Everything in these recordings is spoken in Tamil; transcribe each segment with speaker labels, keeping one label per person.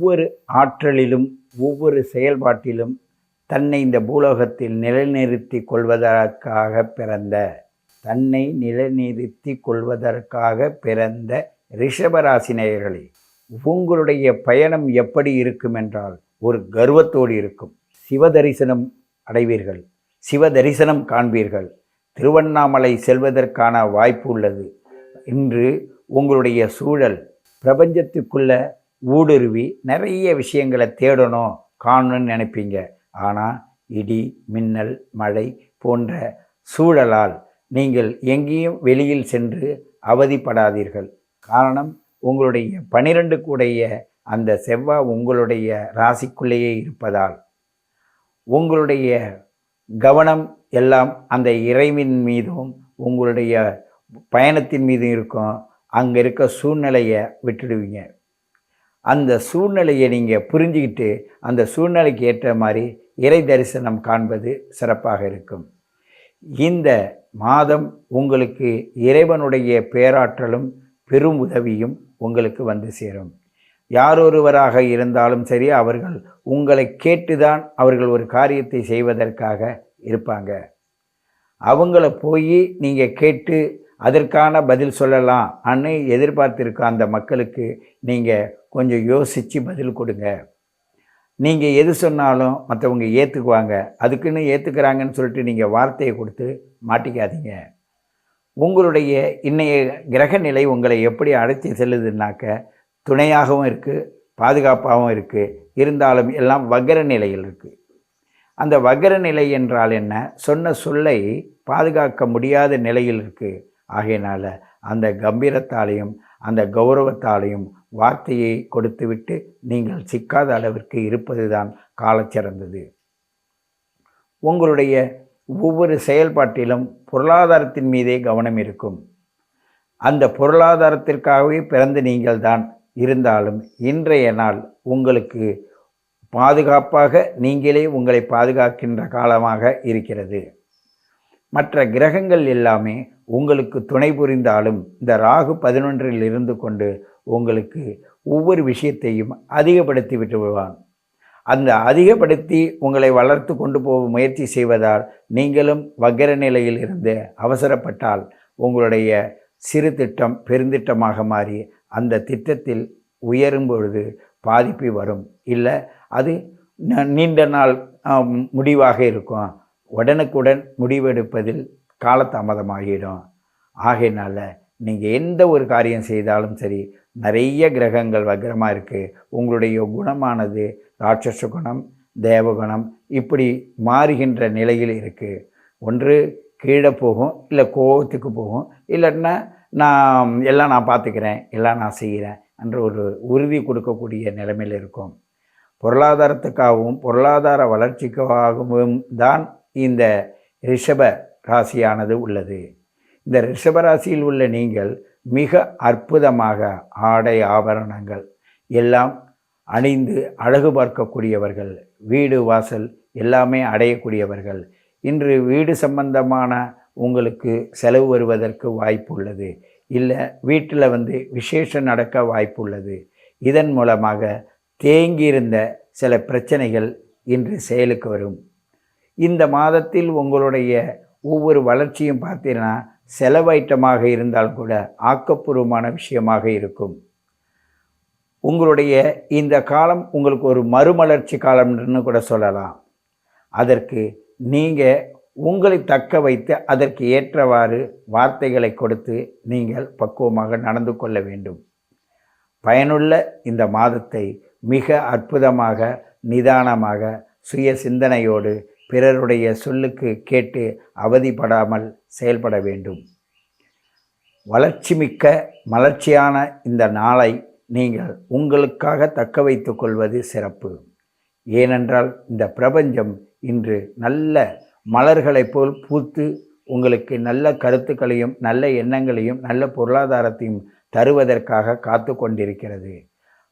Speaker 1: ஒவ்வொரு ஆற்றலிலும் ஒவ்வொரு செயல்பாட்டிலும் தன்னை இந்த பூலோகத்தில் நிலைநிறுத்தி கொள்வதற்காக பிறந்த தன்னை நிலைநிறுத்தி கொள்வதற்காக பிறந்த ரிஷபராசினியர்களே உங்களுடைய பயணம் எப்படி இருக்கும் என்றால் ஒரு கர்வத்தோடு இருக்கும். சிவ தரிசனம் அடைவீர்கள். சிவ தரிசனம் காண்பீர்கள். திருவண்ணாமலை செல்வதற்கான வாய்ப்பு உள்ளது. இன்று உங்களுடைய சூழல் பிரபஞ்சத்துக்குள்ள ஊடுருவி நிறைய விஷயங்களை தேடணும் காணணும்னு நினைப்பீங்க. ஆனால் இடி மின்னல் மழை போன்ற சூழலால் நீங்கள் எங்கேயும் வெளியில் சென்று அவதிப்படாதீர்கள். காரணம் உங்களுடைய பனிரெண்டு கூடைய அந்த செவ்வாய் உங்களுடைய ராசிக்குள்ளேயே இருப்பதால். உங்களுடைய கவனம் எல்லாம் அந்த இறைவின் மீதும் உங்களுடைய பயணத்தின் மீதும் இருக்கும். அங்கே இருக்க சூழ்நிலையை விட்டுடுவீங்க. அந்த சூழ்நிலையை நீங்கள் புரிஞ்சுக்கிட்டு அந்த சூழ்நிலைக்கு ஏற்ற மாதிரி இறை தரிசனம் காண்பது சிறப்பாக இருக்கும். இந்த மாதம் உங்களுக்கு இறைவனுடைய பேராற்றலும் பெரும் உதவியும் உங்களுக்கு வந்து சேரும். யாரொருவராக இருந்தாலும் சரி அவர்கள் உங்களை கேட்டுதான் அவர்கள் ஒரு காரியத்தை செய்வதற்காக இருப்பாங்க. அவங்கள போய் நீங்கள் கேட்டு அதற்கான பதில் சொல்லலாம் அன்னு எதிர்பார்த்துருக்க அந்த மக்களுக்கு நீங்கள் கொஞ்சம் யோசித்து பதில் கொடுங்க. நீங்கள் எது சொன்னாலும் மற்றவங்க ஏற்றுக்குவாங்க அதுக்குன்னு ஏற்றுக்கிறாங்கன்னு சொல்லிட்டு நீங்கள் வார்த்தையை கொடுத்து மாட்டிக்காதீங்க. உங்களுடைய இன்றைய கிரக நிலை உங்களை எப்படி அழைச்சி செல்லுதுன்னாக்க துணையாகவும் இருக்குது பாதுகாப்பாகவும் இருக்குது இருந்தாலும் எல்லாம் வக்கர நிலையில் இருக்குது அந்த வக்கர நிலை என்றால் என்ன? சொன்ன சொல்லை பாதுகாக்க முடியாத நிலையில் இருக்குது ஆகையினால் அந்த கம்பீரத்தாலையும் அந்த கௌரவத்தாலையும் வார்த்தையை கொடுத்துவிட்டு நீங்கள் சிக்காத அளவிற்கு இருப்பதுதான் காலச்சிறந்தது உங்களுடைய ஒவ்வொரு செயல்பாட்டிலும் பொருளாதாரத்தின் மீதே கவனம் இருக்கும். அந்த பொருளாதாரத்திற்காகவே பிறந்த நீங்கள்தான் இருந்தாலும் இன்றைய நாள் உங்களுக்கு பாதுகாப்பாக நீங்களே உங்களை பாதுகாக்கின்ற காலமாக இருக்கிறது. மற்ற கிரகங்கள் எல்லாமே உங்களுக்கு துணை புரிந்தாலும் இந்த ராகு பதினொன்றில் இருந்து கொண்டு உங்களுக்கு ஒவ்வொரு விஷயத்தையும் அதிகப்படுத்தி விட்டு விடுவான். அந்த அதிகப்படுத்தி உங்களை வளர்த்து கொண்டு போக முயற்சி செய்வதால் நீங்களும் வக்கர நிலையில் இருந்து அவசரப்பட்டால் உங்களுடைய சிறு திட்டம் பெருந்திட்டமாக மாறி அந்த திட்டத்தில் உயரும் பொழுது பாதிப்பு வரும். இல்லை அது நீண்ட நாள் முடிவாக இருக்கும். உடனுக்குடன் முடிவெடுப்பதில் காலதாமதமாகிடும். ஆகையினால் நீங்கள் எந்த ஒரு காரியம் செய்தாலும் சரி நிறைய கிரகங்கள் வக்ரமாக இருக்குது உங்களுடைய குணமானது ராட்சச குணம் தேவகுணம் இப்படி மாறுகின்ற நிலையில் இருக்குது ஒன்று கீழே போகும் இல்லை கோபத்துக்கு போகும். இல்லைன்னா நான் எல்லாம் நான் பார்த்துக்கிறேன் எல்லாம் நான் செய்கிறேன் என்ற ஒரு உறுதி கொடுக்கக்கூடிய நிலைமையில் இருக்கும். பொருளாதாரத்துக்காகவும் பொருளாதார வளர்ச்சிக்காகவும் தான் இந்த ரிஷப ராசியானது உள்ளது. இந்த ரிஷப ராசியில் உள்ள நீங்கள் மிக அற்புதமாக ஆடை ஆபரணங்கள் எல்லாம் அணிந்து அழகு பார்க்கக்கூடியவர்கள் வீடு வாசல் எல்லாமே அடையக்கூடியவர்கள். இன்று வீடு சம்பந்தமான உங்களுக்கு செலவு வருவதற்கு வாய்ப்பு உள்ளது. இல்லை வீட்டில் வந்து விசேஷம் நடக்க வாய்ப்பு உள்ளது. இதன் மூலமாக தேங்கியிருந்த சில பிரச்சனைகள் இன்று செயலுக்கு வரும். இந்த மாதத்தில் உங்களுடைய ஒவ்வொரு வளர்ச்சியும் பார்த்தீங்கன்னா செலவைட்டமாக இருந்தால் கூட ஆக்கப்பூர்வமான விஷயமாக இருக்கும். உங்களுடைய இந்த காலம் உங்களுக்கு ஒரு மறுமலர்ச்சி காலம்னு கூட சொல்லலாம். அதற்கு நீங்கள் உங்களை தக்க வைத்து அதற்கு ஏற்றவாறு வார்த்தைகளை கொடுத்து நீங்கள் பக்குவமாக நடந்து கொள்ள வேண்டும். பயனுள்ள இந்த மாதத்தை மிக அற்புதமாக நிதானமாக சுய சிந்தனையோடு பிறருடைய சொல்லுக்கு கேட்டு அவதிப்படாமல் செயல்பட வேண்டும். வளர்ச்சிமிக்க மலர்ச்சியான இந்த நாளை நீங்கள் உங்களுக்காக தக்க வைத்து கொள்வது சிறப்பு. ஏனென்றால் இந்த பிரபஞ்சம் இன்று நல்ல மலர்களைப் போல் பூத்து உங்களுக்கு நல்ல கருத்துக்களையும் நல்ல எண்ணங்களையும் நல்ல பொருளாதாரத்தையும் தருவதற்காக காத்து கொண்டிருக்கிறது.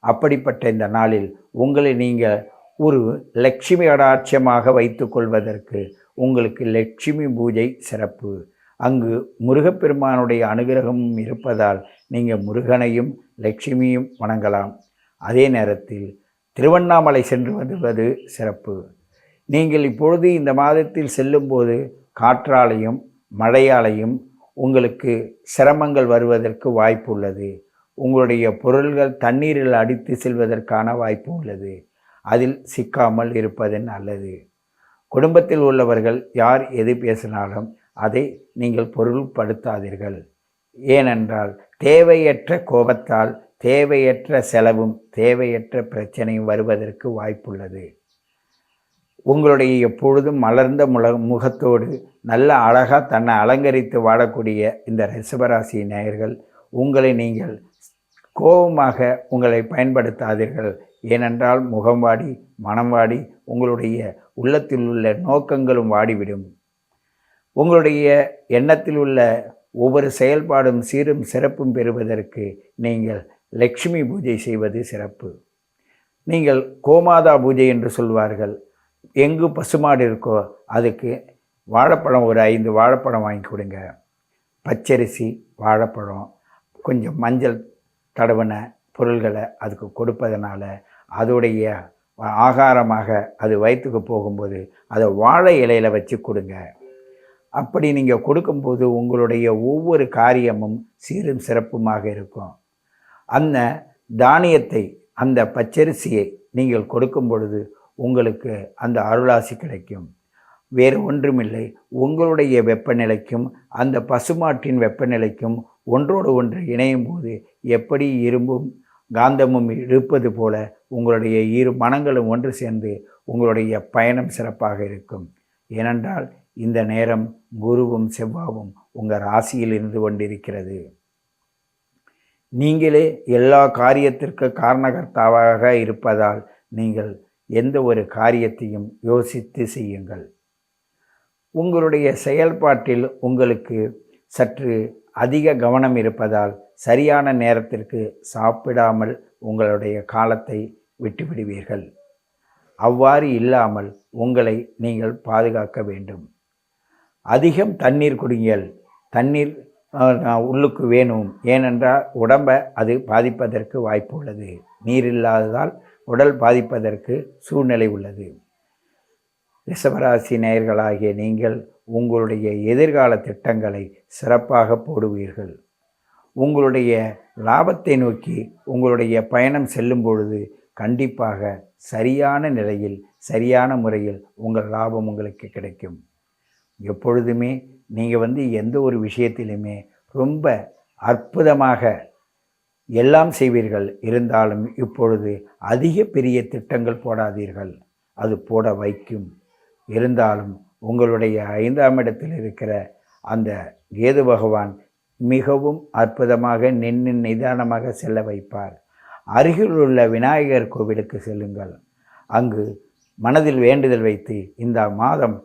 Speaker 1: அப்படிப்பட்ட இந்த நாளில் உங்களை நீங்கள் ஒரு லட்சுமி அடாட்சியமாக வைத்துக்கொள்வதற்கு உங்களுக்கு லட்சுமி பூஜை சிறப்பு. அங்கு முருகப்பெருமானுடைய அனுகிரகமும் இருப்பதால் நீங்கள் முருகனையும் லட்சுமியும் வணங்கலாம். அதே நேரத்தில் திருவண்ணாமலை சென்று வருவது சிறப்பு. நீங்கள் இப்பொழுது இந்த மாதத்தில் செல்லும்போது காற்றாலையும் மழையாலையும் உங்களுக்கு சிரமங்கள் வருவதற்கு வாய்ப்பு உள்ளது. உங்களுடைய பொருள்கள் தண்ணீரில் அடித்து செல்வதற்கான வாய்ப்பு உள்ளது. அதில் சிக்காமல் இருப்பது நல்லது. குடும்பத்தில் உள்ளவர்கள் யார் எது பேசினாலும் அதை நீங்கள் பொருள்படுத்தாதீர்கள். ஏனென்றால் தேவையற்ற கோபத்தால் தேவையற்ற செலவும் தேவையற்ற பிரச்சனையும் வருவதற்கு வாய்ப்புள்ளது. உங்களுடைய எப்பொழுதும் மலர்ந்த முல முகத்தோடு நல்ல அழகாக தன்னை அலங்கரித்து வாழக்கூடிய இந்த ரிஷபராசி நேயர்கள் உங்களை நீங்கள் கோபமாக உங்களை பயன்படுத்தாதீர்கள். ஏனென்றால் முகம் வாடி மனம் வாடி உங்களுடைய உள்ளத்தில் உள்ள நோக்கங்களும் வாடிவிடும். உங்களுடைய எண்ணத்தில் உள்ள ஒவ்வொரு செயல்பாடும் சீரும் சிறப்பும் பெறுவதற்கு நீங்கள் லக்ஷ்மி பூஜை செய்வது சிறப்பு. நீங்கள் கோமாதா பூஜை என்று சொல்வார்கள். எங்கு பசுமாடு இருக்கோ அதுக்கு வாழைப்பழம் ஒரு ஐந்து வாழைப்பழம் வாங்கி கொடுங்க. பச்சரிசி வாழைப்பழம் கொஞ்சம் மஞ்சள் தடவின பொருள்களை அதுக்கு கொடுப்பதனால அதோடைய ஆகாரமாக அது வயிற்றுக்கு போகும்போது அதை வாழை இலையில் வச்சு கொடுங்க. அப்படி நீங்கள் கொடுக்கும்போது உங்களுடைய ஒவ்வொரு காரியமும் சீரும் சிறப்புமாக இருக்கும். அந்த தானியத்தை அந்த பச்சரிசியை நீங்கள் கொடுக்கும் பொழுது உங்களுக்கு அந்த அருளாசி கிடைக்கும். வேறு ஒன்றுமில்லை. உங்களுடைய வெப்பநிலைக்கும் அந்த பசுமாட்டின் வெப்பநிலைக்கும் ஒன்றோடு ஒன்று இணையும் போது எப்படி இரும்பும் காந்தமும் இழுப்பது போல உங்களுடைய இரு மனங்களும் ஒன்று சேர்ந்து உங்களுடைய பயணம் சிறப்பாக இருக்கும். ஏனென்றால் இந்த நேரம் குருவும் செவ்வாவும் உங்கள் ராசியில் இருந்து கொண்டிருக்கிறது. நீங்களே எல்லா காரியத்திற்கு காரணகர்த்தாவாக இருப்பதால் நீங்கள் எந்த ஒரு காரியத்தையும் யோசித்து செய்யுங்கள். உங்களுடைய செயல்பாட்டில் உங்களுக்கு சற்று அதிக கவனம் இருப்பதால் சரியான நேரத்திற்கு சாப்பிடாமல் உங்களுடைய காலத்தை விட்டுவிடுவீர்கள். அவ்வாறு இல்லாமல் உங்களை நீங்கள் பாதுகாக்க வேண்டும். அதிகம் தண்ணீர் குடிங்கள். தண்ணீர் உள்ளுக்கு வேணும். ஏனென்றால் உடம்பை அது பாதிப்பதற்கு வாய்ப்பு உள்ளது நீர் இல்லாததால் உடல் பாதிப்பதற்கு சூழ்நிலை உள்ளது. ரிஷபராசி நேயர்களாகிய நீங்கள் உங்களுடைய எதிர்கால திட்டங்களை சிறப்பாக போடுவீர்கள். உங்களுடைய லாபத்தை நோக்கி உங்களுடைய பயணம் செல்லும் பொழுது கண்டிப்பாக சரியான நிலையில் சரியான முறையில் உங்கள் லாபம் உங்களுக்கு கிடைக்கும். எப்பொழுதுமே நீங்கள் வந்து எந்த ஒரு விஷயத்திலுமே ரொம்ப அற்புதமாக எல்லாம் செய்வீர்கள். இருந்தாலும் இப்பொழுது அதிக பெரிய திட்டங்கள் போடாதீர்கள். அது போட வைக்கும். இருந்தாலும் உங்களுடைய ஐந்தாம் இடத்தில் இருக்கிற அந்த கேது பகவான் மிகவும் அற்புதமாக நின்று நிதானமாக செல்ல வைப்பார். அருகில் உள்ள விநாயகர் கோவிலுக்கு செல்லுங்கள். அங்கு மனதில் வேண்டுதல் வைத்து இந்த மாதம்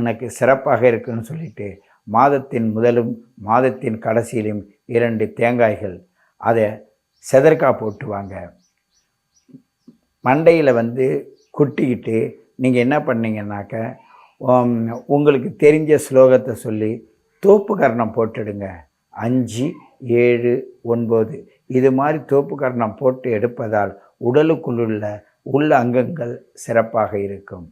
Speaker 1: எனக்கு சிறப்பாக இருக்குன்னு சொல்லிட்டு மாதத்தின் முதலும் மாதத்தின் கடைசியிலும் இரண்டு தேங்காய்கள் அதை செதற்கா போட்டுவாங்க மண்டையில் வந்து குட்டிக்கிட்டு நீங்கள் என்ன பண்ணீங்கன்னாக்க உங்களுக்கு தெரிஞ்ச ஸ்லோகத்தை சொல்லி தோப்பு கர்ணம் போட்டுடுங்க. அஞ்சு ஏழு ஒன்பது. இது மாதிரி தோப்பு கரணம் போட்டு எடுப்பதால் உடலுக்குள்ளுள்ள உள்ள அங்கங்கள் சிறப்பாக இருக்கும்.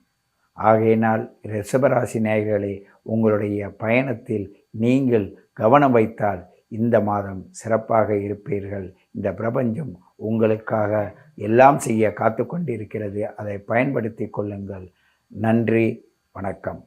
Speaker 1: ஆகையினால் ரிஷபராசி நேயர்களே உங்களுடைய பயணத்தில் நீங்கள் கவனம் வைத்தால் இந்த மாதம் சிறப்பாக இருப்பீர்கள். இந்த பிரபஞ்சம் உங்களுக்காக எல்லாம் செய்ய காத்து கொண்டிருக்கிறது அதை பயன்படுத்தி கொள்ளுங்கள். நன்றி வணக்கம்.